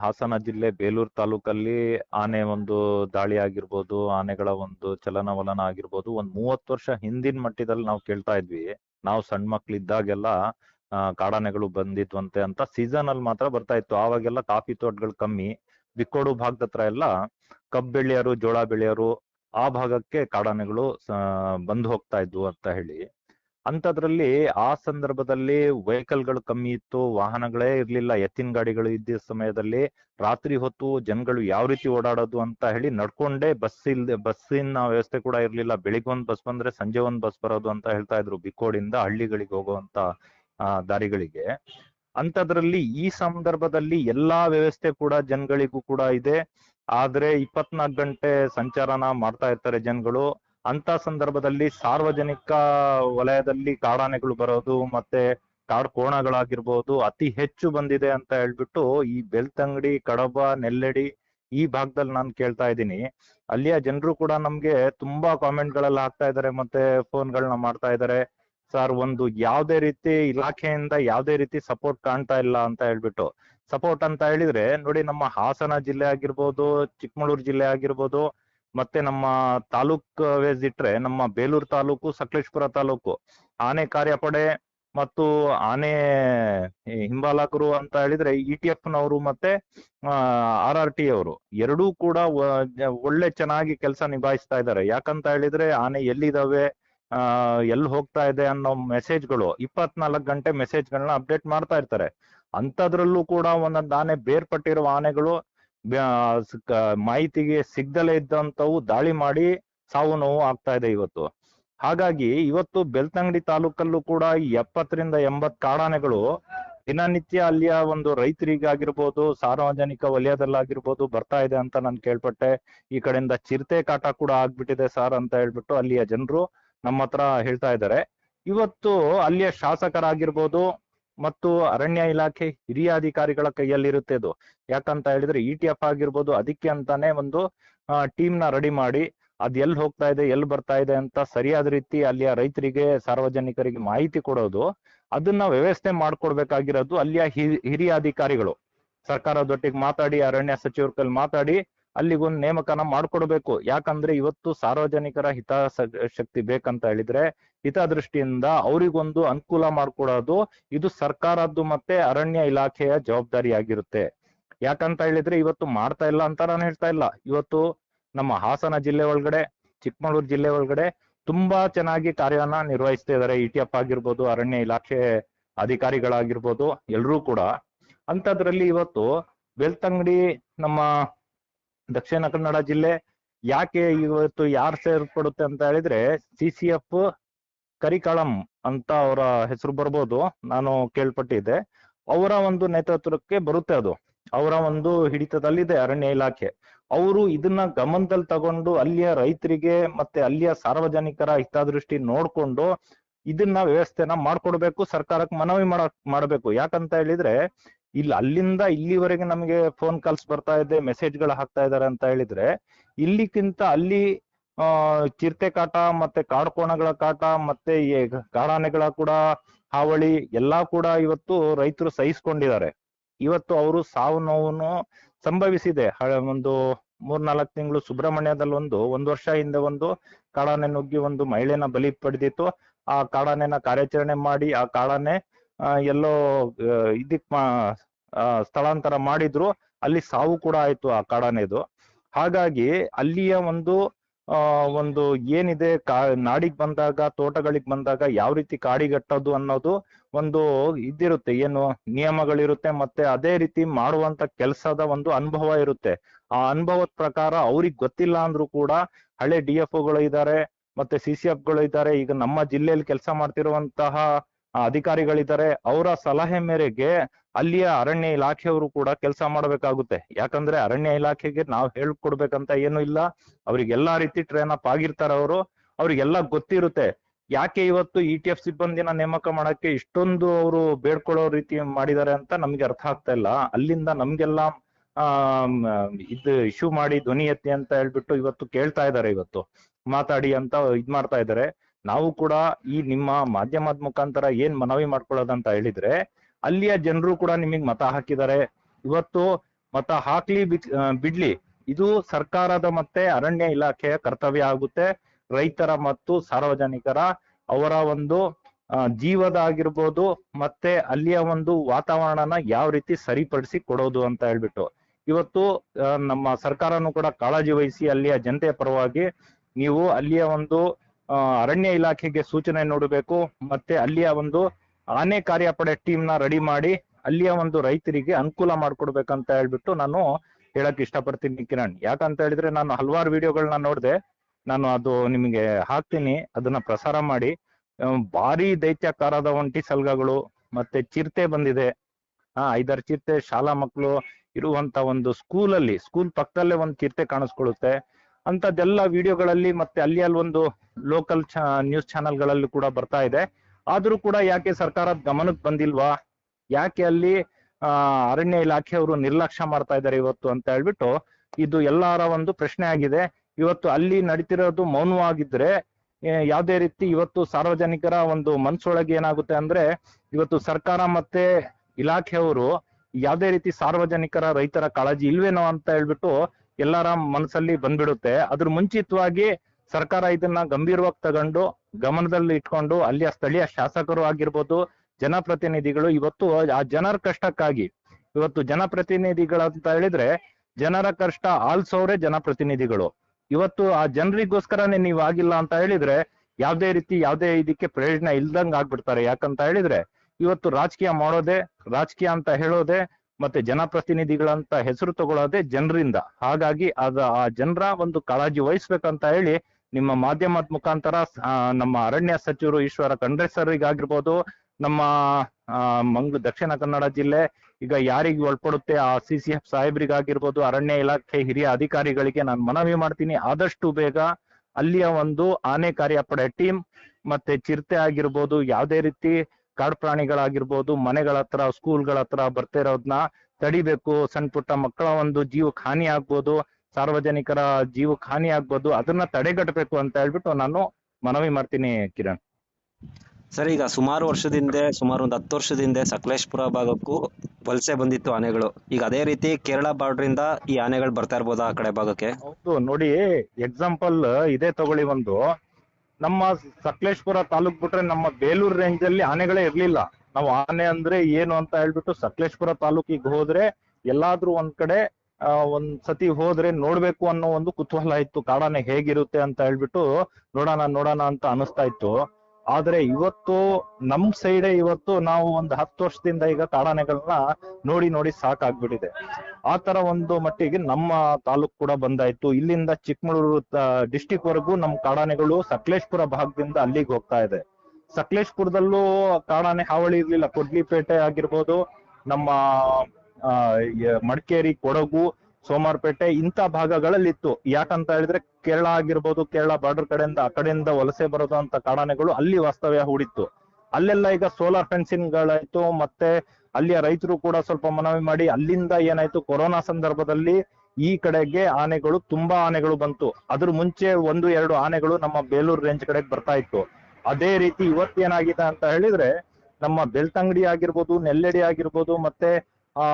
ಹಾಸನ ಜಿಲ್ಲೆ ಬೇಲೂರು ತಾಲೂಕಲ್ಲಿ ಆನೆ ಒಂದು ದಾಳಿ ಆಗಿರ್ಬೋದು ಆನೆಗಳ ಒಂದು ಚಲನವಲನ ಆಗಿರ್ಬೋದು ಒಂದ್ ಮೂವತ್ತು ವರ್ಷ ಹಿಂದಿನ ಮಟ್ಟದಲ್ಲಿ ನಾವು ಕೇಳ್ತಾ ಇದ್ವಿ. ನಾವು ಸಣ್ಣ ಮಕ್ಳು ಇದ್ದಾಗೆಲ್ಲ ಆ, ಕಾಡಾನೆಗಳು ಬಂದಿದ್ವಂತೆ ಅಂತ ಸೀಸನ್ ಅಲ್ಲಿ ಮಾತ್ರ ಬರ್ತಾ ಇತ್ತು. ಆವಾಗೆಲ್ಲ ಕಾಫಿ ತೋಟಗಳು ಕಮ್ಮಿ. ಬಿಕ್ಕೋಡು ಭಾಗದ ಹತ್ರ ಎಲ್ಲ ಕಬ್ಬ್ ಬೆಳೆಯೋರು ಜೋಳ ಬೆಳೆಯೋರು ಆ ಭಾಗಕ್ಕೆ ಕಾಡಾನೆಗಳು ಬಂದು ಹೋಗ್ತಾ ಇದ್ವು ಅಂತ ಹೇಳಿ. ಅಂತದ್ರಲ್ಲಿ ಆ ಸಂದರ್ಭದಲ್ಲಿ ವೆಹಿಕಲ್ಗಳು ಕಮ್ಮಿ ಇತ್ತು, ವಾಹನಗಳೇ ಇರ್ಲಿಲ್ಲ, ಎತ್ತಿನ ಗಾಡಿಗಳು ಇದ್ದ ಸಮಯದಲ್ಲಿ ರಾತ್ರಿ ಹೊತ್ತು ಜನಗಳು ಯಾವ ರೀತಿ ಓಡಾಡೋದು ಅಂತ ಹೇಳಿ ನಡ್ಕೊಂಡೇ ಬಸ್ ಇಲ್ದೆ, ಬಸ್ಸಿನ ವ್ಯವಸ್ಥೆ ಕೂಡ ಇರ್ಲಿಲ್ಲ. ಬೆಳಿಗ್ಗೆ ಒಂದ್ ಬಸ್ ಬಂದ್ರೆ ಸಂಜೆ ಒಂದ್ ಬಸ್ ಬರೋದು ಅಂತ ಹೇಳ್ತಾ ಇದ್ರು ಬಿಕ್ಕೋಡಿಂದ ಹಳ್ಳಿಗಳಿಗೆ ಹೋಗುವಂತ ದಾರಿಗಳಿಗೆ. ಅಂತದ್ರಲ್ಲಿ ಈ ಸಂದರ್ಭದಲ್ಲಿ ಎಲ್ಲಾ ವ್ಯವಸ್ಥೆ ಕೂಡ ಜನಗಳಿಗೂ ಕೂಡ ಇದೆ. ಆದ್ರೆ ಇಪ್ಪತ್ನಾಲ್ಕು ಗಂಟೆ ಸಂಚಾರನ ಮಾಡ್ತಾ ಇರ್ತಾರೆ ಜನಗಳು. ಅಂತ ಸಂದರ್ಭದಲ್ಲಿ ಸಾರ್ವಜನಿಕ ವಲಯದಲ್ಲಿ ಕಾಡಾನೆಗಳು ಬರೋದು ಮತ್ತೆ ಕಾಡ್ ಕೋಣಗಳಾಗಿರ್ಬೋದು ಅತಿ ಹೆಚ್ಚು ಬಂದಿದೆ ಅಂತ ಹೇಳ್ಬಿಟ್ಟು ಈ ಬೆಳ್ತಂಗಡಿ, ಕಡಬ, ನೆಲ್ಲಡಿ ಈ ಭಾಗದಲ್ಲಿ ನಾನು ಕೇಳ್ತಾ ಇದ್ದೀನಿ. ಅಲ್ಲಿಯ ಜನರು ಕೂಡ ನಮ್ಗೆ ತುಂಬಾ ಕಾಮೆಂಟ್ ಗಳೆಲ್ಲ ಹಾಕ್ತಾ ಇದಾರೆ ಮತ್ತೆ ಫೋನ್ಗಳನ್ನ ಮಾಡ್ತಾ ಇದಾರೆ ಸರ್, ಒಂದು ಯಾವ್ದೇ ರೀತಿ ಇಲಾಖೆಯಿಂದ ಯಾವ್ದೇ ರೀತಿ ಸಪೋರ್ಟ್ ಕಾಣ್ತಾ ಇಲ್ಲ ಅಂತ ಹೇಳ್ಬಿಟ್ಟು. ಸಪೋರ್ಟ್ ಅಂತ ಹೇಳಿದ್ರೆ, ನೋಡಿ ನಮ್ಮ ಹಾಸನ ಜಿಲ್ಲೆ ಆಗಿರ್ಬೋದು ಚಿಕ್ಕಮಗಳೂರು ಜಿಲ್ಲೆ ಆಗಿರ್ಬೋದು ಮತ್ತೆ ನಮ್ಮ ತಾಲೂಕ್ ವೇಸ್ ಇಟ್ರೆ ನಮ್ಮ ಬೇಲೂರು ತಾಲೂಕು, ಸಕಲೇಶ್ಪುರ ತಾಲೂಕು, ಆನೆ ಕಾರ್ಯಪಡೆ ಮತ್ತು ಆನೆ ಹಿಂಬಾಲಕರು ಅಂತ ಹೇಳಿದ್ರೆ ಇ ಟಿ ಎಫ್ ನವರು ಮತ್ತೆ ಆರ್ ಆರ್ ಟಿ ಅವರು ಎರಡೂ ಕೂಡ ಒಳ್ಳೆ ಚೆನ್ನಾಗಿ ಕೆಲಸ ನಿಭಾಯಿಸ್ತಾ ಇದ್ದಾರೆ. ಯಾಕಂತ ಹೇಳಿದ್ರೆ ಆನೆ ಎಲ್ಲಿದಾವೆ ಆ ಎಲ್ಲಿ ಹೋಗ್ತಾ ಇದೆ ಅನ್ನೋ ಮೆಸೇಜ್ಗಳು ಇಪ್ಪತ್ನಾಲ್ಕು ಗಂಟೆ ಮೆಸೇಜ್ಗಳನ್ನ ಅಪ್ಡೇಟ್ ಮಾಡ್ತಾ ಇರ್ತಾರೆ. ಅಂತದ್ರಲ್ಲೂ ಕೂಡ ಒಂದೊಂದು ಆನೆ ಬೇರ್ಪಟ್ಟಿರುವ ಆನೆಗಳು ಮಾಹಿತಿಗೆ ಸಿಗ್ದಲೇ ಇದ್ದಂತವು ದಾಳಿ ಮಾಡಿ ಸಾವು ನೋವು ಆಗ್ತಾ ಇದೆ ಇವತ್ತು. ಹಾಗಾಗಿ ಇವತ್ತು ಬೆಳ್ತಂಗಡಿ ತಾಲೂಕಲ್ಲೂ ಕೂಡ ಎಪ್ಪತ್ತರಿಂದ ಎಂಬತ್ ಕಾಡಾನೆಗಳು ದಿನನಿತ್ಯ ಅಲ್ಲಿಯ ಒಂದು ರೈತರಿಗಾಗಿರ್ಬೋದು, ಸಾರ್ವಜನಿಕ ವಲಯದಲ್ಲಾಗಿರ್ಬೋದು ಬರ್ತಾ ಇದೆ ಅಂತ ನಾನು ಕೇಳ್ಪಟ್ಟೆ. ಈ ಕಡೆಯಿಂದ ಚಿರತೆ ಕಾಟ ಕೂಡ ಆಗ್ಬಿಟ್ಟಿದೆ ಸರ್ ಅಂತ ಹೇಳ್ಬಿಟ್ಟು ಅಲ್ಲಿಯ ಜನರು ನಮ್ಮ ಹತ್ರ ಹೇಳ್ತಾ ಇದ್ದಾರೆ. ಇವತ್ತು ಅಲ್ಲಿಯ ಶಾಸಕರಾಗಿರ್ಬೋದು ಮತ್ತು ಅರಣ್ಯ ಇಲಾಖೆ ಹಿರಿಯ ಅಧಿಕಾರಿಗಳ ಕೈಯಲ್ಲಿರುತ್ತೆ ಅದು ಯಾಕಂತ ಹೇಳಿದ್ರೆ ಇ ಟಿ ಎಫ್ ಆಗಿರ್ಬೋದು, ಅದಕ್ಕೆ ಅಂತಾನೆ ಒಂದು ಟೀಮ್ನ ರೆಡಿ ಮಾಡಿ, ಅದ್ ಎಲ್ಲಿ ಹೋಗ್ತಾ ಇದೆ ಎಲ್ಲಿ ಬರ್ತಾ ಇದೆ ಅಂತ ಸರಿಯಾದ ರೀತಿ ಅಲ್ಲಿಯ ರೈತರಿಗೆ, ಸಾರ್ವಜನಿಕರಿಗೆ ಮಾಹಿತಿ ಕೊಡೋದು, ಅದನ್ನ ವ್ಯವಸ್ಥೆ ಮಾಡ್ಕೊಡ್ಬೇಕಾಗಿರೋದು ಅಲ್ಲಿಯ ಹಿರಿಯ ಅಧಿಕಾರಿಗಳು. ಸರ್ಕಾರದೊಟ್ಟಿಗೆ ಮಾತಾಡಿ, ಅರಣ್ಯ ಸಚಿವರ ಕೈಲಿ ಮಾತಾಡಿ ಅಲ್ಲಿಗೊಂದು ನೇಮಕನ ಮಾಡ್ಕೊಡ್ಬೇಕು. ಯಾಕಂದ್ರೆ ಇವತ್ತು ಸಾರ್ವಜನಿಕರ ಹಿತ ಶಕ್ತಿ ಬೇಕಂತ ಹೇಳಿದ್ರೆ ಹಿತದೃಷ್ಟಿಯಿಂದ ಅವರಿಗೊಂದು ಅನುಕೂಲ ಮಾಡ್ಕೊಡೋದು ಇದು ಸರ್ಕಾರದ್ದು ಮತ್ತೆ ಅರಣ್ಯ ಇಲಾಖೆಯ ಜವಾಬ್ದಾರಿ ಆಗಿರುತ್ತೆ ಯಾಕಂತ ಹೇಳಿದ್ರೆ ಇವತ್ತು ಮಾಡ್ತಾ ಇಲ್ಲ ಅಂತ ನಾನು ಹೇಳ್ತಾ ಇಲ್ಲ. ಇವತ್ತು ನಮ್ಮ ಹಾಸನ ಜಿಲ್ಲೆ ಒಳಗಡೆ, ಚಿಕ್ಕಮಗಳೂರು ಜಿಲ್ಲೆ ಒಳಗಡೆ ತುಂಬಾ ಚೆನ್ನಾಗಿ ಕಾರ್ಯನ ನಿರ್ವಹಿಸ್ತಾ ಇದ್ದಾರೆ ಇ ಟಿ ಎಫ್ ಆಗಿರ್ಬೋದು, ಅರಣ್ಯ ಇಲಾಖೆ ಅಧಿಕಾರಿಗಳಾಗಿರ್ಬೋದು, ಎಲ್ರೂ ಕೂಡ. ಅಂತದ್ರಲ್ಲಿ ಇವತ್ತು ಬೆಳ್ತಂಗಡಿ ನಮ್ಮ ದಕ್ಷಿಣ ಕನ್ನಡ ಜಿಲ್ಲೆ ಯಾಕೆ ಇವತ್ತು ಯಾರು ಸೇರ್ಪಡುತ್ತೆ ಅಂತ ಹೇಳಿದ್ರೆ ಸಿ ಸಿ ಎಫ್ ಕರಿಕಳಂ ಅಂತ ಅವರ ಹೆಸರು ಬರ್ಬೋದು. ನಾನು ಕೇಳ್ಪಟ್ಟಿದ್ದೆ. ಅವರ ಒಂದು ನೇತೃತ್ವಕ್ಕೆ ಬರುತ್ತೆ ಅದು. ಅವರ ಒಂದು ಹಿಡಿತದಲ್ಲಿದೆ ಅರಣ್ಯ ಇಲಾಖೆ. ಅವರು ಇದನ್ನ ಗಮನದಲ್ಲಿ ತಗೊಂಡು ಅಲ್ಲಿಯ ರೈತರಿಗೆ ಮತ್ತೆ ಅಲ್ಲಿಯ ಸಾರ್ವಜನಿಕರ ಹಿತದೃಷ್ಟಿ ನೋಡ್ಕೊಂಡು ಇದನ್ನ ವ್ಯವಸ್ಥೆನ ಮಾಡ್ಕೊಡ್ಬೇಕು, ಸರ್ಕಾರಕ್ಕೆ ಮನವಿ ಮಾಡ ಮಾಡ್ಬೇಕು. ಯಾಕಂತ ಹೇಳಿದ್ರೆ ಇಲ್ಲಿ, ಅಲ್ಲಿಂದ ಇಲ್ಲಿವರೆಗೆ ನಮಗೆ ಫೋನ್ ಕಾಲ್ಸ್ ಬರ್ತಾ ಇದೆ ಮೆಸೇಜ್ಗಳು ಹಾಕ್ತಾ ಇದ್ದಾರೆ ಅಂತ ಹೇಳಿದ್ರೆ, ಇಲ್ಲಿಕ್ಕಿಂತ ಅಲ್ಲಿ ಚಿರತೆ ಕಾಟ ಮತ್ತೆ ಕಾಡ್ಕೋಣಗಳ ಕಾಟ ಮತ್ತೆ ಕಾಡಾನೆಗಳ ಕೂಡ, ಹಾವಳಿ ಎಲ್ಲಾ ಕೂಡ ಇವತ್ತು ರೈತರು ಸಹಿಸ್ಕೊಂಡಿದ್ದಾರೆ. ಇವತ್ತು ಅವರು ಸಾವು ನೋವನ್ನು ಸಂಭವಿಸಿದೆ. ಒಂದು ಮೂರ್ನಾಲ್ಕು ತಿಂಗಳು ಸುಬ್ರಹ್ಮಣ್ಯದಲ್ಲಿ ಒಂದು ಒಂದು ವರ್ಷ ಹಿಂದೆ ಒಂದು ಕಾಡಾನೆ ನುಗ್ಗಿ ಒಂದು ಮಹಿಳೆನ ಬಲಿ ಪಡೆದಿತ್ತು. ಆ ಕಾಡಾನೆನ ಕಾರ್ಯಾಚರಣೆ ಮಾಡಿ, ಆ ಕಾಡಾನೆ ಎಲ್ಲೋ ಇದಕ್ ಸ್ಥಳಾಂತರ ಮಾಡಿದ್ರು, ಅಲ್ಲಿ ಸಾವು ಕೂಡ ಆಯ್ತು ಆ ಕಾಡಾನೆದು ಹಾಗಾಗಿ ಅಲ್ಲಿಯ ಒಂದು ಒಂದು ಏನಿದೆ, ಕಾ, ನಾಡಿಗೆ ಬಂದಾಗ, ತೋಟಗಳಿಗೆ ಬಂದಾಗ ಯಾವ ರೀತಿ ಕಾಡಿಗಟ್ಟೋದು ಅನ್ನೋದು ಒಂದು ಇದಿರುತ್ತೆ, ಏನು ನಿಯಮಗಳಿರುತ್ತೆ, ಮತ್ತೆ ಅದೇ ರೀತಿ ಮಾಡುವಂತ ಕೆಲಸದ ಒಂದು ಅನುಭವ ಇರುತ್ತೆ. ಆ ಅನುಭವದ ಪ್ರಕಾರ ಅವ್ರಿಗೆ ಗೊತ್ತಿಲ್ಲ ಅಂದ್ರೂ ಕೂಡ ಹಳೆ ಡಿ ಎಫ್ಗಳು ಇದ್ದಾರೆ ಮತ್ತೆ ಸಿ ಸಿ ಎಫ್ಗಳು ಇದ್ದಾರೆ ಈಗ ನಮ್ಮ ಜಿಲ್ಲೆಯಲ್ಲಿ ಕೆಲಸ ಮಾಡ್ತಿರುವಂತಹ ಅಧಿಕಾರಿಗಳಿದ್ದಾರೆ, ಅವರ ಸಲಹೆ ಮೇರೆಗೆ ಅಲ್ಲಿಯ ಅರಣ್ಯ ಇಲಾಖೆಯವರು ಕೂಡ ಕೆಲಸ ಮಾಡಬೇಕಾಗುತ್ತೆ. ಯಾಕಂದ್ರೆ ಅರಣ್ಯ ಇಲಾಖೆಗೆ ನಾವು ಹೇಳ್ಕೊಡ್ಬೇಕಂತ ಏನು ಇಲ್ಲ. ಅವ್ರಿಗೆಲ್ಲಾ ರೀತಿ ಟ್ರೈನ್ ಅಪ್ ಆಗಿರ್ತಾರೆ ಅವರು. ಅವ್ರಿಗೆಲ್ಲ ಗೊತ್ತಿರುತ್ತೆ. ಯಾಕೆ ಇವತ್ತು ಇ ಟಿ ಎಫ್ ಸಿಬ್ಬಂದಿನ ನೇಮಕ ಮಾಡಕ್ಕೆ ಇಷ್ಟೊಂದು ಅವರು ಬೇಡ್ಕೊಳ್ಳೋ ರೀತಿ ಮಾಡಿದ್ದಾರೆ ಅಂತ ನಮ್ಗೆ ಅರ್ಥ ಆಗ್ತಾ ಇಲ್ಲ. ಅಲ್ಲಿಂದ ನಮ್ಗೆಲ್ಲ, ಆ ಇದು ಇಶ್ಯೂ ಮಾಡಿ ಧ್ವನಿ ಎತ್ತಿ ಅಂತ ಹೇಳ್ಬಿಟ್ಟು ಇವತ್ತು ಕೇಳ್ತಾ ಇದ್ದಾರೆ ಇವತ್ತು. ಮಾತಾಡಿ ಅಂತ ಇದ್ ಮಾಡ್ತಾ ಇದ್ದಾರೆ. ನಾವು ಕೂಡ ಈ ನಿಮ್ಮ ಮಾಧ್ಯಮದ ಮುಖಾಂತರ ಏನ್ ಮನವಿ ಮಾಡ್ಕೊಳ್ಳೋದಂತ ಹೇಳಿದ್ರೆ, ಅಲ್ಲಿಯ ಜನರು ಕೂಡ ನಿಮಗೆ ಮತ ಹಾಕಿದ್ದಾರೆ. ಇವತ್ತು ಮತ ಹಾಕ್ಲಿ ಬಿಡ್- ಬಿಡ್ಲಿ. ಇದು ಸರ್ಕಾರದ ಮತ್ತೆ ಅರಣ್ಯ ಇಲಾಖೆಯ ಕರ್ತವ್ಯ ಆಗುತ್ತೆ. ರೈತರ ಮತ್ತು ಸಾರ್ವಜನಿಕರ ಅವರ ಒಂದು ಜೀವದ ಆಗಿರ್ಬೋದು ಮತ್ತೆ ಅಲ್ಲಿಯ ಒಂದು ವಾತಾವರಣನ ಯಾವ ರೀತಿ ಸರಿಪಡಿಸಿ ಕೊಡೋದು ಅಂತ ಹೇಳ್ಬಿಟ್ಟು. ಇವತ್ತು ನಮ್ಮ ಸರ್ಕಾರನು ಕೂಡ ಕಾಳಜಿ ವಹಿಸಿ ಅಲ್ಲಿಯ ಜನತೆಯ ಪರವಾಗಿ ನೀವು ಅಲ್ಲಿಯ ಒಂದು ಅರಣ್ಯ ಇಲಾಖೆಗೆ ಸೂಚನೆ ನೋಡಬೇಕು. ಮತ್ತೆ ಅಲ್ಲಿಯ ಒಂದು ಆನೆ ಕಾರ್ಯಪಡೆ ಟೀಮ್ನ ರೆಡಿ ಮಾಡಿ ಅಲ್ಲಿಯ ಒಂದು ರೈತರಿಗೆ ಅನುಕೂಲ ಮಾಡ್ಕೊಡ್ಬೇಕಂತ ಹೇಳ್ಬಿಟ್ಟು ನಾನು ಹೇಳಕ್ ಇಷ್ಟಪಡ್ತೀನಿ ಕಿರಣ್. ಯಾಕಂತ ಹೇಳಿದ್ರೆ ನಾನು ಹಲವಾರು ವಿಡಿಯೋಗಳನ್ನ ನೋಡಿದೆ. ನಾನು ಅದು ನಿಮಗೆ ಹಾಕ್ತೀನಿ. ಅದನ್ನ ಪ್ರಸಾರ ಮಾಡಿ. ಭಾರಿ ದೈತ್ಯಾಕಾರದ ಒಂಟಿ ಸಲ್ಗಗಳು ಮತ್ತೆ ಚಿರತೆ ಬಂದಿದೆ. ಆ, ಐದಾರು ಚಿರತೆ, ಶಾಲಾ ಮಕ್ಕಳು ಇರುವಂತ ಒಂದು ಸ್ಕೂಲಲ್ಲಿ ಸ್ಕೂಲ್ ಪಕ್ಕದಲ್ಲೇ ಒಂದು ಚಿರತೆ ಕಾಣಿಸ್ಕೊಳ್ಳುತ್ತೆ. ಅಂತದ್ದೆಲ್ಲ ವಿಡಿಯೋಗಳಲ್ಲಿ ಮತ್ತೆ ಅಲ್ಲಿ ಅಲ್ಲಿ ಒಂದು ಲೋಕಲ್ ನ್ಯೂಸ್ ಚಾನೆಲ್ಗಳಲ್ಲಿ ಕೂಡ ಬರ್ತಾ ಇದೆ. ಆದ್ರೂ ಕೂಡ ಯಾಕೆ ಸರ್ಕಾರದ ಗಮನಕ್ಕೆ ಬಂದಿಲ್ವಾ? ಯಾಕೆ ಅಲ್ಲಿ ಅರಣ್ಯ ಇಲಾಖೆಯವರು ನಿರ್ಲಕ್ಷ್ಯ ಮಾಡ್ತಾ ಇದ್ದಾರೆ ಇವತ್ತು ಅಂತ ಹೇಳ್ಬಿಟ್ಟು ಇದು ಎಲ್ಲರ ಒಂದು ಪ್ರಶ್ನೆ ಆಗಿದೆ. ಇವತ್ತು ಅಲ್ಲಿ ನಡೀತಿರೋದು ಮೌನವಾಗಿದ್ರೆ ಯಾವುದೇ ರೀತಿ ಇವತ್ತು ಸಾರ್ವಜನಿಕರ ಒಂದು ಮನ್ಸೊಳಗೆ ಏನಾಗುತ್ತೆ ಅಂದ್ರೆ, ಇವತ್ತು ಸರ್ಕಾರ ಮತ್ತೆ ಇಲಾಖೆಯವರು ಯಾವುದೇ ರೀತಿ ಸಾರ್ವಜನಿಕರ ರೈತರ ಕಾಳಜಿ ಇಲ್ವೇನೋ ಅಂತ ಹೇಳ್ಬಿಟ್ಟು ಎಲ್ಲರ ಮನಸ್ಸಲ್ಲಿ ಬಂದ್ಬಿಡುತ್ತೆ. ಅದ್ರ ಮುಂಚಿತವಾಗಿ ಸರ್ಕಾರ ಇದನ್ನ ಗಂಭೀರವಾಗಿ ತಗೊಂಡು ಗಮನದಲ್ಲಿ ಇಟ್ಕೊಂಡು ಅಲ್ಲಿಯ ಸ್ಥಳೀಯ ಶಾಸಕರು ಆಗಿರ್ಬೋದು, ಜನಪ್ರತಿನಿಧಿಗಳು ಇವತ್ತು ಆ ಜನರ ಕಷ್ಟಕ್ಕಾಗಿ, ಇವತ್ತು ಜನಪ್ರತಿನಿಧಿಗಳು ಅಂತ ಹೇಳಿದ್ರೆ ಜನರ ಕಷ್ಟ ಆಲ್ಸೋರೆ ಜನಪ್ರತಿನಿಧಿಗಳು. ಇವತ್ತು ಆ ಜನರಿಗೋಸ್ಕರನೇ ನೀವು ಆಗಿಲ್ಲ ಅಂತ ಹೇಳಿದ್ರೆ ಯಾವ್ದೇ ರೀತಿ ಯಾವ್ದೇ ಇದಕ್ಕೆ ಪ್ರಯೋಜನ ಇಲ್ದಂಗ್ ಆಗ್ಬಿಡ್ತಾರೆ ಯಾಕಂತ ಹೇಳಿದ್ರೆ ಇವತ್ತು ರಾಜಕೀಯ ಮಾಡೋದೇ, ರಾಜಕೀಯ ಅಂತ ಹೇಳೋದೇ ಮತ್ತೆ ಜನಪ್ರತಿನಿಧಿಗಳಂತ ಹೆಸರು ತಗೊಳ್ಳೋದೇ ಜನರಿಂದ. ಹಾಗಾಗಿ ಅದ ಆ ಜನರ ಒಂದು ಕಾಳಜಿ ವಹಿಸ್ಬೇಕಂತ ಹೇಳಿ ನಿಮ್ಮ ಮಾಧ್ಯಮದ ಮುಖಾಂತರ ನಮ್ಮ ಅರಣ್ಯ ಸಚಿವರು ಈಶ್ವರ ಖಂಡ್ರೆ ಸರ್ಗಾಗಿರ್ಬೋದು ನಮ್ಮ ಮಂಗ್ ದಕ್ಷಿಣ ಕನ್ನಡ ಜಿಲ್ಲೆ, ಈಗ ಯಾರಿಗೆ ಒಳಪಡುತ್ತೆ, ಆ ಸಿ ಸಿ ಎಫ್ ಸಾಹೇಬ್ರಿಗಾಗಿರ್ಬೋದು, ಅರಣ್ಯ ಇಲಾಖೆ ಹಿರಿಯ ಅಧಿಕಾರಿಗಳಿಗೆ ನಾನು ಮನವಿ ಮಾಡ್ತೀನಿ. ಆದಷ್ಟು ಬೇಗ ಅಲ್ಲಿಯ ಒಂದು ಆನೆ ಕಾರ್ಯಪಡೆ ಟೀಮ್ ಮತ್ತೆ ಚಿರತೆ ಆಗಿರ್ಬೋದು, ಯಾವುದೇ ರೀತಿ ಕಾಡು ಪ್ರಾಣಿಗಳಾಗಿರ್ಬೋದು ಮನೆಗಳ ಹತ್ರ ಸ್ಕೂಲ್ಗಳ ಹತ್ರ ಬರ್ತಿರೋದ್ನ ತಡಿಬೇಕು. ಸಣ್ಣ ಪುಟ್ಟ ಮಕ್ಕಳ ಒಂದು ಜೀವಕ್ಕೆ ಹಾನಿ ಆಗ್ಬೋದು ಸಾರ್ವಜನಿಕರ ಜೀವಕ್ಕೆ ಹಾನಿ ಆಗ್ಬೋದು ಅದನ್ನ ತಡೆಗಟ್ಟಬೇಕು ಅಂತ ಹೇಳ್ಬಿಟ್ಟು ನಾನು ಮನವಿ ಮಾಡ್ತೀನಿ ಕಿರಣ್. ಸರ್ ಈಗ ಸುಮಾರು ವರ್ಷದಿಂದ ಸುಮಾರು ಒಂದು ಹತ್ತು ವರ್ಷದಿಂದ ಸಕಲೇಶ್ಪುರ ಭಾಗಕ್ಕೂ ವಲಸೆ ಬಂದಿತ್ತು ಆನೆಗಳು. ಈಗ ಅದೇ ರೀತಿ ಕೇರಳ ಬಾರ್ಡರ್ ಇಂದ ಈ ಆನೆಗಳು ಬರ್ತಾ ಇರ್ಬೋದಾ ಆ ಕಡೆ ಭಾಗಕ್ಕೆ? ಹೌದು ನೋಡಿ ಎಕ್ಸಾಂಪಲ್ ಇದೇ ತಗೊಳ್ಳಿ ಒಂದು. ನಮ್ಮ ಸಕಲೇಶ್ಪುರ ತಾಲೂಕ್ ಬಿಟ್ರೆ ನಮ್ಮ ಬೇಲೂರು ರೇಂಜ್ ಅಲ್ಲಿ ಆನೆಗಳೇ ಇರ್ಲಿಲ್ಲ. ನಾವು ಆನೆ ಅಂದ್ರೆ ಏನು ಅಂತ ಹೇಳ್ಬಿಟ್ಟು ಸಕಲೇಶ್ಪುರ ತಾಲೂಕಿಗೆ ಹೋದ್ರೆ ಎಲ್ಲಾದ್ರೂ ಒಂದ್ ಕಡೆ ಒಂದ್ ಸತಿ ಹೋದ್ರೆ ನೋಡ್ಬೇಕು ಅನ್ನೋ ಒಂದು ಕುತೂಹಲ ಇತ್ತು. ಕಾಡಾನೆ ಹೇಗಿರುತ್ತೆ ಅಂತ ಹೇಳ್ಬಿಟ್ಟು ನೋಡೋಣ ನೋಡೋಣ ಅಂತ ಅನಿಸ್ತಾ ಇತ್ತು. ಆದ್ರೆ ಇವತ್ತು ನಮ್ ಸೈಡೆ ಇವತ್ತು ನಾವು ಒಂದು ಹತ್ತು ವರ್ಷದಿಂದ ಈಗ ಕಾಡಾನೆಗಳನ್ನ ನೋಡಿ ನೋಡಿ ಸಾಕಾಗ್ಬಿಟ್ಟಿದೆ. ಆ ತರ ಒಂದು ಮಟ್ಟಿಗೆ ನಮ್ಮ ತಾಲೂಕ್ ಕೂಡ ಬಂದಾಯ್ತು. ಇಲ್ಲಿಂದ ಚಿಕ್ಕಮಗಳೂರು ಡಿಸ್ಟಿಕ್ ವರೆಗೂ ನಮ್ ಕಾಡಾನೆಗಳು ಸಕಲೇಶ್ಪುರ ಭಾಗದಿಂದ ಅಲ್ಲಿಗೆ ಹೋಗ್ತಾ ಇದೆ. ಸಕಲೇಶ್ಪುರದಲ್ಲೂ ಕಾಡಾನೆ ಹಾವಳಿ ಇರ್ಲಿಲ್ಲ. ಕೊಡ್ಲಿಪೇಟೆ ಆಗಿರ್ಬೋದು, ನಮ್ಮ ಮಡಿಕೇರಿ, ಕೊಡಗು ಸೋಮಾರ್ಪೇಟೆ ಇಂಥ ಭಾಗಗಳಲ್ಲಿ ಇತ್ತು ಯಾಕಂತ ಹೇಳಿದ್ರೆ ಕೇರಳ ಆಗಿರ್ಬೋದು, ಕೇರಳ ಬಾರ್ಡರ್ ಕಡೆಯಿಂದ ಆ ಕಡೆಯಿಂದ ವಲಸೆ ಬರೋದಂತ ಕಾಡಾನೆಗಳು ಅಲ್ಲಿ ವಾಸ್ತವ್ಯ ಹೂಡಿತ್ತು. ಅಲ್ಲೆಲ್ಲ ಈಗ ಸೋಲಾರ್ ಫೆನ್ಸಿಂಗ್ ಗಳಾಯ್ತು, ಮತ್ತೆ ಅಲ್ಲಿಯ ರೈತರು ಕೂಡ ಸ್ವಲ್ಪ ಮನವಿ ಮಾಡಿ ಅಲ್ಲಿಂದ ಏನಾಯ್ತು, ಕೊರೋನಾ ಸಂದರ್ಭದಲ್ಲಿ ಈ ಕಡೆಗೆ ಆನೆಗಳು, ತುಂಬಾ ಆನೆಗಳು ಬಂತು. ಅದ್ರ ಮುಂಚೆ ಒಂದು, ಎರಡು ಆನೆಗಳು ನಮ್ಮ ಬೇಲೂರು ರೇಂಜ್ ಕಡೆಗೆ ಬರ್ತಾ ಇತ್ತು. ಅದೇ ರೀತಿ ಇವತ್ತೇನಾಗಿದೆ ಅಂತ ಹೇಳಿದ್ರೆ ನಮ್ಮ ಬೆಳ್ತಂಗಡಿ ಆಗಿರ್ಬೋದು, ನೆಲ್ಲೆಡಿ ಆಗಿರ್ಬೋದು, ಮತ್ತೆ ಆ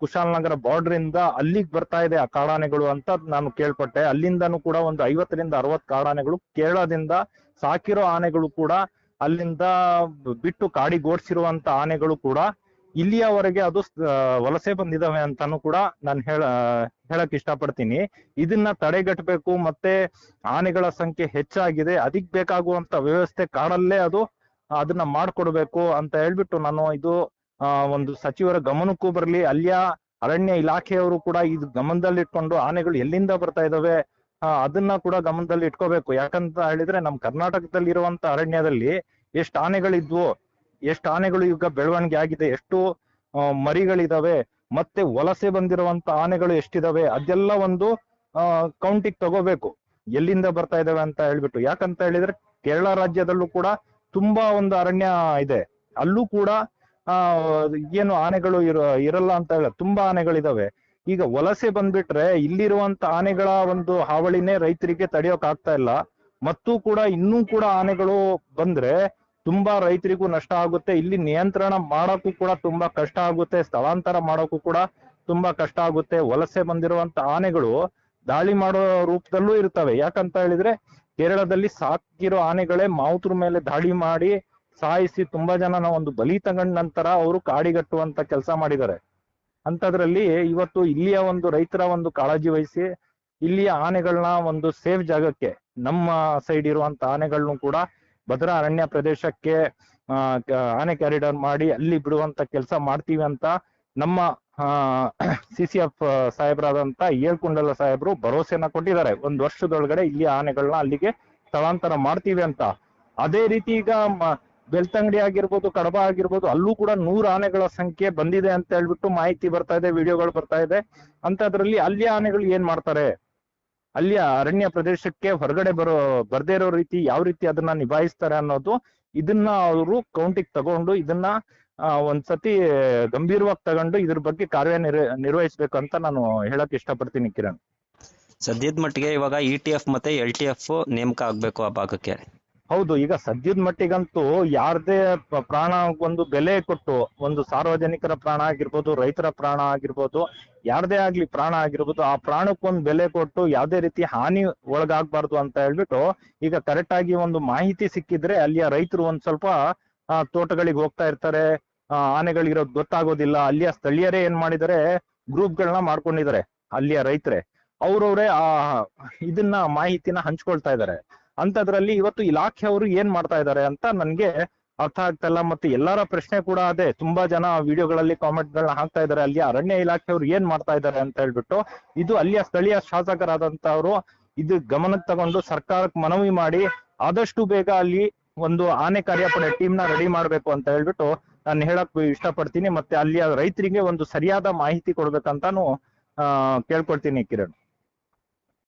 ಕುಶಾಲನಗರ ಬಾರ್ಡರ್ ಇಂದ ಅಲ್ಲಿಗೆ ಬರ್ತಾ ಇದೆ ಆ ಕಾಡಾನೆಗಳು ಅಂತ ನಾನು ಕೇಳ್ಪಟ್ಟೆ. ಅಲ್ಲಿಂದನೂ ಕೂಡ ಒಂದು ಐವತ್ತರಿಂದ ಅರವತ್ ಕಾಡಾನೆಗಳು ಕೇರಳದಿಂದ ಸಾಕಿರೋ ಆನೆಗಳು ಕೂಡ ಅಲ್ಲಿಂದ ಬಿಟ್ಟು ಕಾಡಿಗೋಡ್ಸಿರುವಂತ ಆನೆಗಳು ಕೂಡ ಇಲ್ಲಿಯವರೆಗೆ ಅದು ವಲಸೆ ಬಂದಿದಾವೆ ಅಂತಾನು ಕೂಡ ನಾನು ಹೇಳ ಹೇಳಕ್ ಇಷ್ಟಪಡ್ತೀನಿ. ಇದನ್ನ ತಡೆಗಟ್ಟಬೇಕು ಮತ್ತೆ ಆನೆಗಳ ಸಂಖ್ಯೆ ಹೆಚ್ಚಾಗಿದೆ. ಅದಕ್ಕೆ ಬೇಕಾಗುವಂತ ವ್ಯವಸ್ಥೆ ಕಾಡಲ್ಲೇ ಅದು ಅದನ್ನ ಮಾಡ್ಕೊಡ್ಬೇಕು ಅಂತ ಹೇಳ್ಬಿಟ್ಟು ನಾನು ಇದು ಒಂದು ಸಚಿವರ ಗಮನಕ್ಕೂ ಬರಲಿ. ಅಲ್ಲಿಯ ಅರಣ್ಯ ಇಲಾಖೆಯವರು ಕೂಡ ಇದು ಗಮನದಲ್ಲಿಟ್ಕೊಂಡು ಆನೆಗಳು ಎಲ್ಲಿಂದ ಬರ್ತಾ ಇದಾವೆ ಆ, ಅದನ್ನ ಕೂಡ ಗಮನದಲ್ಲಿ ಇಟ್ಕೋಬೇಕು. ಯಾಕಂತ ಹೇಳಿದ್ರೆ ನಮ್ಮ ಕರ್ನಾಟಕದಲ್ಲಿ ಇರುವಂತ ಅರಣ್ಯದಲ್ಲಿ ಎಷ್ಟು ಆನೆಗಳಿದ್ವು ಎಷ್ಟು ಆನೆಗಳು ಈಗ ಬೆಳವಣಿಗೆ ಆಗಿದೆ ಎಷ್ಟು ಆ, ಮರಿಗಳಿದಾವೆ ಮತ್ತೆ ವಲಸೆ ಬಂದಿರುವಂತ ಆನೆಗಳು ಎಷ್ಟಿದಾವೆ ಅದೆಲ್ಲ ಒಂದು ಕೌಂಟಿಗೆ ತಗೋಬೇಕು. ಎಲ್ಲಿಂದ ಬರ್ತಾ ಇದಾವೆ ಅಂತ ಹೇಳ್ಬಿಟ್ಟು. ಯಾಕಂತ ಹೇಳಿದ್ರೆ ಕೇರಳ ರಾಜ್ಯದಲ್ಲೂ ಕೂಡ ತುಂಬಾ ಒಂದು ಅರಣ್ಯ ಇದೆ. ಅಲ್ಲೂ ಕೂಡ ಆ ಏನು ಆನೆಗಳು ಇರ, ಇರಲ್ಲ ಅಂತ ಹೇಳ, ತುಂಬಾ ಆನೆಗಳಿದಾವೆ. ಈಗ ವಲಸೆ ಬಂದ್ಬಿಟ್ರೆ ಇಲ್ಲಿರುವಂತ ಆನೆಗಳ ಒಂದು ಹಾವಳಿನೇ ರೈತರಿಗೆ ತಡೆಯೋಕ್ ಆಗ್ತಾ ಇಲ್ಲ. ಮತ್ತು ಕೂಡ ಇನ್ನೂ ಕೂಡ ಆನೆಗಳು ಬಂದ್ರೆ ತುಂಬಾ ರೈತರಿಗೂ ನಷ್ಟ ಆಗುತ್ತೆ. ಇಲ್ಲಿ ನಿಯಂತ್ರಣ ಮಾಡೋಕ್ಕೂ ಕೂಡ ತುಂಬಾ ಕಷ್ಟ ಆಗುತ್ತೆ. ಸ್ಥಳಾಂತರ ಮಾಡೋಕ್ಕೂ ಕೂಡ ತುಂಬಾ ಕಷ್ಟ ಆಗುತ್ತೆ. ವಲಸೆ ಬಂದಿರುವಂತ ಆನೆಗಳು ದಾಳಿ ಮಾಡೋ ರೂಪದಲ್ಲೂ ಇರ್ತವೆ. ಯಾಕಂತ ಹೇಳಿದ್ರೆ ಕೇರಳದಲ್ಲಿ ಸಾಕಿರೋ ಆನೆಗಳೇ ಮಾವುತರ ಮೇಲೆ ದಾಳಿ ಮಾಡಿ ಸಾಯಿಸಿ ತುಂಬಾ ಜನನ ಒಂದು ಬಲಿ ತಗೊಂಡ ನಂತರ ಅವರು ಕಾಡಿಗಟ್ಟುವಂತ ಕೆಲಸ ಮಾಡಿದ್ದಾರೆ. ಅಂತದ್ರಲ್ಲಿ ಇವತ್ತು ಇಲ್ಲಿಯ ಒಂದು ರೈತರ ಒಂದು ಕಾಳಜಿ ವಹಿಸಿ ಇಲ್ಲಿಯ ಆನೆಗಳನ್ನ ಒಂದು ಸೇಫ್ ಜಾಗಕ್ಕೆ, ನಮ್ಮ ಸೈಡ್ ಇರುವಂತ ಆನೆಗಳನ್ನು ಕೂಡ ಭದ್ರಾ ಅರಣ್ಯ ಪ್ರದೇಶಕ್ಕೆ ಆನೆ ಕ್ಯಾರಿಡರ್ ಮಾಡಿ ಅಲ್ಲಿ ಬಿಡುವಂತ ಕೆಲಸ ಮಾಡ್ತೀವಿ ಅಂತ ನಮ್ಮ ಸಿ ಸಿ ಎಫ್ ಸಾಹೇಬರಾದಂತ ಏಳ್ಕುಂಡಲ ಸಾಹೇಬರು ಭರವಸೆಯನ್ನ ಕೊಟ್ಟಿದ್ದಾರೆ. ಒಂದು ವರ್ಷದೊಳಗಡೆ ಇಲ್ಲಿ ಆನೆಗಳನ್ನ ಅಲ್ಲಿಗೆ ಸ್ಥಳಾಂತರ ಮಾಡ್ತೀವಿ ಅಂತ. ಅದೇ ರೀತಿ ಈಗ ಬೆಳ್ತಂಗಡಿ ಆಗಿರ್ಬೋದು, ಕಡಬ ಆಗಿರ್ಬೋದು, ಅಲ್ಲೂ ಕೂಡ ನೂರು ಆನೆಗಳ ಸಂಖ್ಯೆ ಬಂದಿದೆ ಅಂತ ಹೇಳ್ಬಿಟ್ಟು ಮಾಹಿತಿ ಬರ್ತಾ ಇದೆ, ವಿಡಿಯೋಗಳು ಬರ್ತಾ ಇದೆ. ಅಂತದ್ರಲ್ಲಿ ಅಲ್ಲಿಯ ಆನೆಗಳು ಏನ್ ಮಾಡ್ತಾರೆ? ಅಲ್ಲಿಯ ಅರಣ್ಯ ಪ್ರದೇಶಕ್ಕೆ ಹೊರಗಡೆ ಬರೋ, ಬರ್ದೇ ಇರೋ ರೀತಿ ಯಾವ ರೀತಿ ಅದನ್ನ ನಿಭಾಯಿಸ್ತಾರೆ ಅನ್ನೋದು ಇದನ್ನ ಅವರು ಕೌಂಟಿಗೆ ತಗೊಂಡು ಇದನ್ನ ಒಂದ್ಸತಿ ಗಂಭೀರವಾಗಿ ತಗೊಂಡು ಇದ್ರ ಬಗ್ಗೆ ಕಾರ್ಯ ನಿರ್ವ ನಿರ್ವಹಿಸ್ಬೇಕು ಅಂತ ನಾನು ಹೇಳಕ್ ಇಷ್ಟಪಡ್ತೀನಿ ಕಿರಣ್. ಸದ್ಯದ ಮಟ್ಟಿಗೆ ಇವಾಗ ಇ ಟಿ ಎಫ್ ಮತ್ತೆ ಎಲ್ ಟಿ ಎಫ್ ನೇಮಕ ಆಗ್ಬೇಕು ಆ ಭಾಗಕ್ಕೆ. ಹೌದು, ಈಗ ಸದ್ಯದ ಮಟ್ಟಿಗಂತೂ ಯಾರದೇ ಪ್ರಾಣ ಒಂದು ಬೆಲೆ ಕೊಟ್ಟು ಒಂದು ಸಾರ್ವಜನಿಕರ ಪ್ರಾಣ ಆಗಿರ್ಬೋದು, ರೈತರ ಪ್ರಾಣ ಆಗಿರ್ಬೋದು, ಯಾರದೇ ಆಗ್ಲಿ ಪ್ರಾಣ ಆಗಿರ್ಬೋದು, ಆ ಪ್ರಾಣಕ್ಕೊಂದು ಬೆಲೆ ಕೊಟ್ಟು ಯಾವ್ದೇ ರೀತಿ ಹಾನಿ ಒಳಗಾಗ್ಬಾರ್ದು ಅಂತ ಹೇಳ್ಬಿಟ್ಟು ಈಗ ಕರೆಕ್ಟ್ ಆಗಿ ಒಂದು ಮಾಹಿತಿ ಸಿಕ್ಕಿದ್ರೆ ಅಲ್ಲಿಯ ರೈತರು ಒಂದ್ ಸ್ವಲ್ಪ ತೋಟಗಳಿಗೆ ಹೋಗ್ತಾ ಇರ್ತಾರೆ ಆನೆಗಳಿರೋದು ಗೊತ್ತಾಗೋದಿಲ್ಲ, ಅಲ್ಲಿಯ ಸ್ಥಳೀಯರೇ ಏನ್ ಗ್ರೂಪ್ ಗ್ರೂಪ್ಗಳನ್ನ ಮಾಡ್ಕೊಂಡಿದ್ದಾರೆ, ಅಲ್ಲಿಯ ರೈತರೇ. ಅವ್ರವ್ರೆ ಆ, ಇದನ್ನ ಮಾಹಿತಿನ ಹಂಚ್ಕೊಳ್ತಾ ಇದ್ದಾರೆ. ಅಂತದ್ರಲ್ಲಿ ಇವತ್ತು ಇಲಾಖೆಯವರು ಏನ್ ಮಾಡ್ತಾ ಇದ್ದಾರೆ ಅಂತ ನನ್ಗೆ ಅರ್ಥ ಆಗ್ತಾ ಮತ್ತೆ ಎಲ್ಲರ ಪ್ರಶ್ನೆ ಕೂಡ ಅದೇ. ತುಂಬಾ ಜನ ವಿಡಿಯೋಗಳಲ್ಲಿ ಕಾಮೆಂಟ್ ಗಳನ್ನ ಹಾಕ್ತಾ ಇದ್ದಾರೆ ಅಲ್ಲಿ ಅರಣ್ಯ ಇಲಾಖೆಯವರು ಏನ್ ಮಾಡ್ತಾ ಇದ್ದಾರೆ ಅಂತ ಹೇಳ್ಬಿಟ್ಟು, ಇದು ಅಲ್ಲಿಯ ಸ್ಥಳೀಯ ಶಾಸಕರಾದಂತವ್ರು ಇದು ಗಮನಕ್ಕೆ ತಗೊಂಡು ಸರ್ಕಾರಕ್ಕೆ ಮನವಿ ಮಾಡಿ ಆದಷ್ಟು ಬೇಗ ಅಲ್ಲಿ ಒಂದು ಆನೆ ಕಾರ್ಯಪಡೆ ಟೀಮ್ನ ರೆಡಿ ಮಾಡ್ಬೇಕು ಅಂತ ಹೇಳ್ಬಿಟ್ಟು ನಾನು ಹೇಳಕ್ ಇಷ್ಟಪಡ್ತೀನಿ. ಮತ್ತೆ ಅಲ್ಲಿಯ ರೈತರಿಗೆ ಒಂದು ಸರಿಯಾದ ಮಾಹಿತಿ ಕೊಡ್ಬೇಕಂತಾನು ಕೇಳ್ಕೊಳ್ತೀನಿ ಕಿರಣ್.